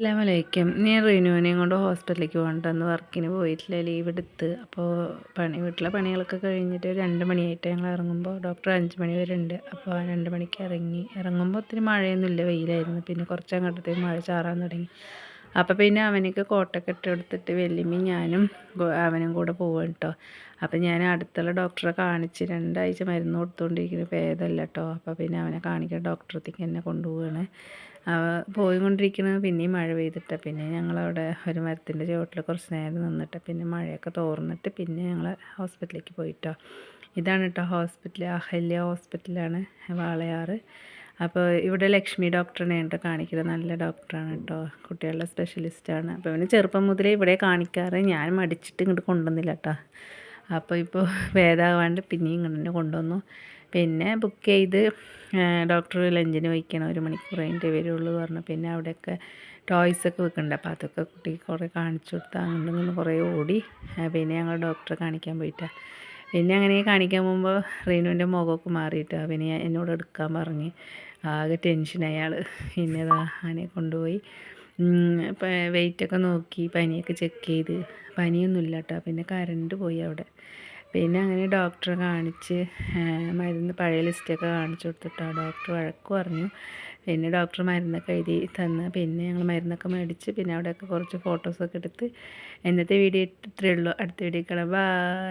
അസ്സലാമലൈക്കും. ഞാൻ റിനുവിനെയും കൊണ്ട് ഹോസ്പിറ്റലിലേക്ക് പോകണ്ടെന്ന് വർക്കിന് പോയിട്ടില്ല. ലീവ് എടുത്ത്. അപ്പോൾ പണി വീട്ടിലെ പണികളൊക്കെ കഴിഞ്ഞിട്ട് രണ്ട് മണിയായിട്ട് ഞങ്ങൾ ഇറങ്ങുമ്പോൾ ഡോക്ടർ അഞ്ച് മണി വരെ ഉണ്ട്. അപ്പോൾ ആ രണ്ട് മണിക്ക് ഇറങ്ങി. ഇറങ്ങുമ്പോൾ ഒത്തിരി മഴയൊന്നുമില്ല. വെയിലായിരുന്നു. പിന്നെ കുറച്ച് അങ്ങോട്ടത്തേക്ക് മഴ ചാറാൻ തുടങ്ങി. അപ്പോൾ പിന്നെ അവനക്ക് കോട്ടൊക്കെ ഇട്ട് കൊടുത്തിട്ട് വെല്ലുമ്മി ഞാനും അവനും കൂടെ പോവാണ് കേട്ടോ അപ്പോൾ ഞാൻ അടുത്തുള്ള ഡോക്ടറെ കാണിച്ച് രണ്ടാഴ്ച മരുന്ന് കൊടുത്തുകൊണ്ടിരിക്കുന്നു ഭേദമല്ല കേട്ടോ അപ്പോൾ പിന്നെ അവനെ കാണിക്കുന്ന ഡോക്ടറത്തേക്ക് എന്നെ കൊണ്ടുപോവുകയാണ് പോയിക്കൊണ്ടിരിക്കുന്നത് പിന്നെയും മഴ പെയ്തിട്ട് പിന്നെ ഞങ്ങളവിടെ ഒരു മരത്തിന്റെ ചുവട്ടിൽ കുറച്ച് നേരം നിന്നിട്ട് പിന്നെ മഴയൊക്കെ തോർന്നിട്ട് പിന്നെ ഞങ്ങൾ ഹോസ്പിറ്റലിലേക്ക് പോയിട്ടോ ഇതാണ് കേട്ടോ ഹോസ്പിറ്റൽ അഹല്യ ഹോസ്പിറ്റലാണ് വാളയാറ്. അപ്പോൾ ഇവിടെ ലക്ഷ്മി ഡോക്ടറിനെ ഉണ്ട് കാണിക്കുന്നത് നല്ല ഡോക്ടറാണ് കേട്ടോ. കുട്ടികളുടെ സ്പെഷ്യലിസ്റ്റാണ് അപ്പോൾ ഇവന് ചെറുപ്പം മുതലേ ഇവിടെ കാണിക്കാറ്. ഞാൻ മടിച്ചിട്ട് ഇങ്ങോട്ട് കൊണ്ടുവന്നില്ല കേട്ടോ. അപ്പോൾ ഇപ്പോൾ ഭേദമാകാണ്ട് പിന്നെയും ഇങ്ങോട്ട് കൊണ്ടുവന്നു. പിന്നെ ബുക്ക് ചെയ്ത് ഡോക്ടർ ലഞ്ചിന് വയ്ക്കണം. ഒരു മണിക്കൂർ കഴിഞ്ഞിട്ട് വരുള്ളൂ പറഞ്ഞു. പിന്നെ അവിടെയൊക്കെ ടോയ്സൊക്കെ വെക്കുന്നുണ്ട്. അപ്പോൾ അതൊക്കെ കുട്ടിക്ക് കുറേ കാണിച്ചു കൊടുത്താൽ അങ്ങോട്ടും കുറേ ഓടി. പിന്നെ ഞങ്ങൾ ഡോക്ടറെ കാണിക്കാൻ പോയിട്ടാണ് പിന്നെ അങ്ങനെ കാണിക്കാൻ പോകുമ്പോൾ റീനുവിന്റെ മുഖമൊക്കെ മാറിയിട്ട് പിന്നെ എന്നോട് എടുക്കാൻ പറഞ്ഞ്. ആകെ ടെൻഷൻ അയാൾ പിന്നെ അങ്ങനെ കൊണ്ടുപോയി. വെയിറ്റൊക്കെ നോക്കി പനിയൊക്കെ ചെക്ക് ചെയ്ത്. പനിയൊന്നുമില്ല കേട്ടോ പിന്നെ കറണ്ട് പോയി അവിടെ. പിന്നെ അങ്ങനെ ഡോക്ടറെ കാണിച്ച് മരുന്ന് പഴയ ലിസ്റ്റൊക്കെ കാണിച്ചു കൊടുത്തിട്ടോ. ഡോക്ടർ വഴക്ക് പറഞ്ഞു. പിന്നെ ഡോക്ടർ മരുന്നൊക്കെ എഴുതി തന്ന്. പിന്നെ ഞങ്ങൾ മരുന്നൊക്കെ മേടിച്ച് പിന്നെ അവിടെയൊക്കെ കുറച്ച് ഫോട്ടോസൊക്കെ എടുത്ത്. എന്നത്തെ വീഡിയോ ഇത്രയേ ഉള്ളൂ. അടുത്ത വീഡിയോ കാണാം. ബായ്